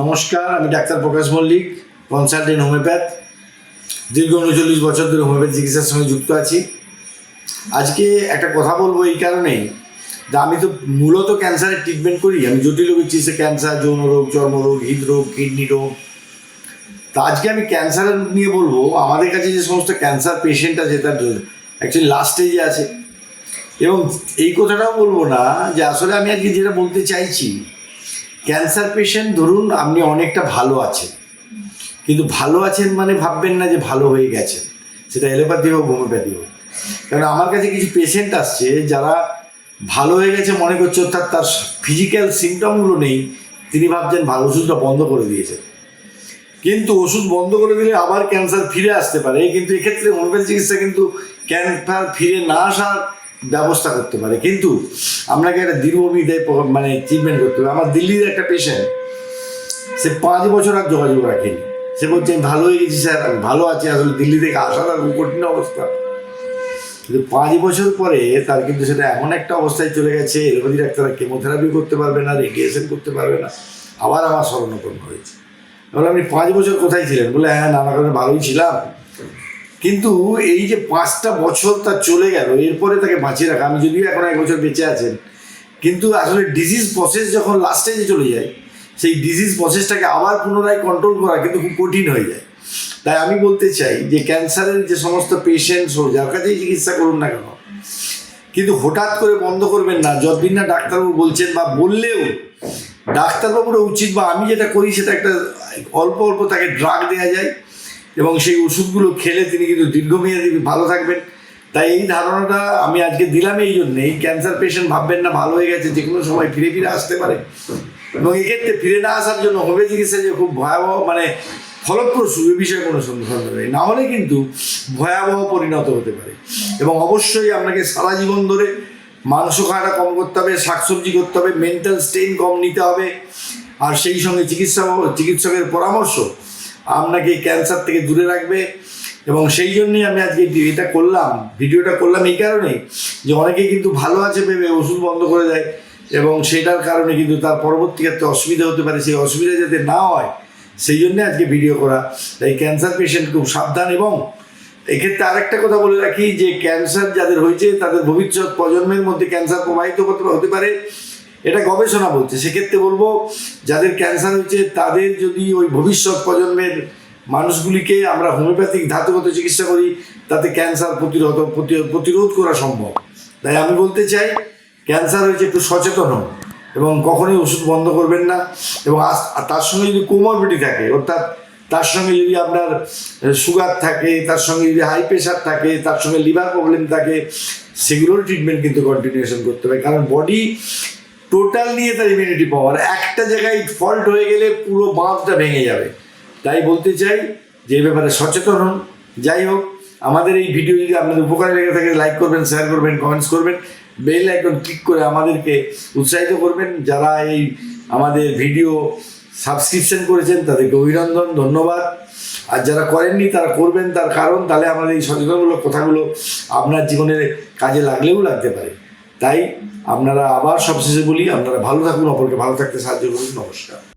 নমস্কার, আমি ডাক্তার প্রকাশ মল্লিক কনসালটেন্ট হোমিওপ্যাথ দীর্ঘ উনচল্লিশ বছর ধরে হোমিওপ্যাথি চিকিৎসার সঙ্গে যুক্ত আছি। আজকে একটা কথা বলব এই কারণেই যে আমি তো মূলত ক্যান্সারের ট্রিটমেন্ট করি, আমি জটিল রোগের চিকিৎসা, ক্যান্সার, যৌন রোগ চর্মরোগ হৃদরোগ কিডনি রোগ। তা আজকে আমি ক্যান্সার নিয়ে বলব, আমাদের কাছে যে সমস্ত ক্যান্সার পেশেন্ট আছে, তার অ্যাকচুয়ালি লাস্ট স্টেজে আছে। এবং এই কথাটাও বলব না যে আসলে আমি আজকে যেটা বলতে চাইছি ক্যান্সার পেশেন্ট ধরুন, আপনি অনেকটা ভালো আছেন। কিন্তু ভালো আছেন মানে ভাববেন না যে ভালো হয়ে গেছেন। সেটা এলোপ্যাথি হোক, হোমিওপ্যাথি হোক। কারণ আমার কাছে কিছু পেশেন্ট আসছে যারা ভালো হয়ে গেছে মনে করছে, অর্থাৎ তার ফিজিক্যাল সিমটমগুলো নেই, তিনি ভাবছেন ভালো ওষুধটা বন্ধ করে দিয়েছেন। কিন্তু ওষুধ বন্ধ করে দিলে আবার ক্যান্সার ফিরে আসতে পারে। কিন্তু এক্ষেত্রে হোমিওপ্যাথি চিকিৎসা কিন্তু ক্যান্সার ফিরে না আসার ব্যবস্থা করতে পারে। কিন্তু আপনাকে একটা দীর্ঘমেয়াদী মানে ট্রিটমেন্ট করতে হবে। আমার দিল্লির একটা পেশেন্ট সে পাঁচ বছর আর যোগাযোগ রাখেনি। সে বলছে, আমি ভালো হয়ে গেছি স্যার, আমি ভালো আছি। আসলে দিল্লি থেকে আসার আর কঠিন অবস্থা। কিন্তু পাঁচ বছর পরে তার কিন্তু সেটা এমন একটা অবস্থায় চলে গেছে, এলোপ্যাথি ডাক্তাররা কেমোথেরাপি করতে পারবে না রেডিয়েশন করতে পারবে না, আবার আমার স্মরণাপন্ন হয়েছে। বলে আপনি পাঁচ বছর কোথায় ছিলেন? বলে হ্যাঁ নানা কারণে ভালোই ছিলাম। কিন্তু এই যে পাঁচটা বছর তার চলে গেল, এরপরে তাকে বাঁচিয়ে রাখা, আমি যদিও এখন এক বছর বেঁচে আছেন, কিন্তু আসলে ডিজিজ প্রসেস যখন লাস্ট স্টেজে চলে যায়, সেই ডিজিজ প্রসেসটাকে আবার পুনরায় কন্ট্রোল করা কিন্তু খুব কঠিন হয়ে যায়। তাই আমি বলতে চাই যে ক্যান্সারের যে সমস্ত পেশেন্টস হোক যার কাছেই চিকিৎসা করুন না কেন, কিন্তু হঠাৎ করে বন্ধ করবেন না, যতদিন না ডাক্তারবাবু বলছেন বা বললেও, ডাক্তারবাবুরও উচিত বা আমি যেটা করি সেটা একটা অল্প অল্প তাকে ড্রাগ দেওয়া যায় এবং সেই ওষুধগুলো খেলে তিনি কিন্তু দীর্ঘমেয়াদী ভালো থাকবেন। তাই এই ধারণাটা আমি আজকে দিলাম এই জন্যে। এই ক্যান্সার পেশেন্ট ভাববেন না, ভালো হয়ে গেছে যে কোনো সময় ফিরে ফিরে আসতে পারে। এবং এক্ষেত্রে ফিরে না আসার জন্য হোমিও চিকিৎসা যে খুব ভয়াবহ মানে ফলপ্রসূ, এ বিষয়ে কোনো সন্দেহ নেই। না হলে কিন্তু ভয়াবহ পরিণত হতে পারে। এবং অবশ্যই আপনাকে সারা জীবন ধরে মাংস খাওয়াটা কম করতে হবে, শাকসবজি করতে হবে মেন্টাল স্ট্রেন কম নিতে হবে। আর সেই সঙ্গে চিকিৎসা চিকিৎসকের পরামর্শ আপনাকে এই ক্যান্সার থেকে দূরে রাখবে। এবং সেই জন্যই আমি আজকে এটা করলাম। ভিডিওটা করলাম এই কারণেই যে অনেকে কিন্তু ভালো আছে ভেবে ওষুধ বন্ধ করে দেয় এবং সেটার কারণে কিন্তু তার পরবর্তী ক্ষেত্রে অসুবিধা হতে পারে, সেই অসুবিধা যাতে না হয়, সেই জন্যে আজকে ভিডিও করা। তাই ক্যান্সার পেশেন্ট খুব সাবধান এবং এক্ষেত্রে আরেকটা কথা বলে রাখি যে ক্যান্সার যাদের হয়েছে, তাদের ভবিষ্যৎ প্রজন্মের মধ্যে ক্যান্সার প্রবাহিত হতে পারে। এটা গবেষণা বলছে। সেক্ষেত্রে বলব, যাদের ক্যান্সার হয়েছে, তাদের যদি ওই ভবিষ্যৎ প্রজন্মের মানুষগুলিকে আমরা হোমিওপ্যাথিক ধাতুগত চিকিৎসা করি, তাতে ক্যান্সার প্রতিরোধ, প্রতি- প্রতিরোধ করা সম্ভব। তাই আমি বলতে চাই ক্যান্সার হয়েছে একটু সচেতন এবং কখনোই ওষুধ বন্ধ করবেন না এবং তার সঙ্গে যদি কোমরবিটি থাকে, অর্থাৎ তার সঙ্গে যদি আপনার সুগার থাকে, তার সঙ্গে যদি হাই প্রেশার থাকে, তার সঙ্গে লিভার প্রবলেম থাকে সেগুলোর ট্রিটমেন্ট কিন্তু কন্টিনিউশন করতে হবে। কারণ বডি টোটাল নিয়ে তার ইমিউনিটি পাওয়ার একটা জায়গায় ফল্ট হয়ে গেলে পুরো বাঁধটা ভেঙে যাবে। তাই বলতে চাই যে ব্যাপারে সচেতন হন। যাই হোক, আমাদের এই ভিডিও যদি আপনাদের উপকারে লেগে থাকে লাইক করবেন শেয়ার করবেন কমেন্টস করবেন বেল আইকন ক্লিক করে আমাদেরকে উৎসাহিত করবেন। যারা এই আমাদের ভিডিও সাবস্ক্রিপশন করেছেন, তাদেরকে অভিনন্দন, ধন্যবাদ। আর যারা করেননি, তারা করবেন তার কারণ, তাহলে আমাদের এই সচেতনমূলক কথাগুলো আপনার জীবনের কাজে লাগলেও লাগতে পারে। তাই আপনারা আবার সবশেষে বলি আপনারা ভালো থাকুন অপরকে ভালো থাকতে সাহায্য করুন। নমস্কার।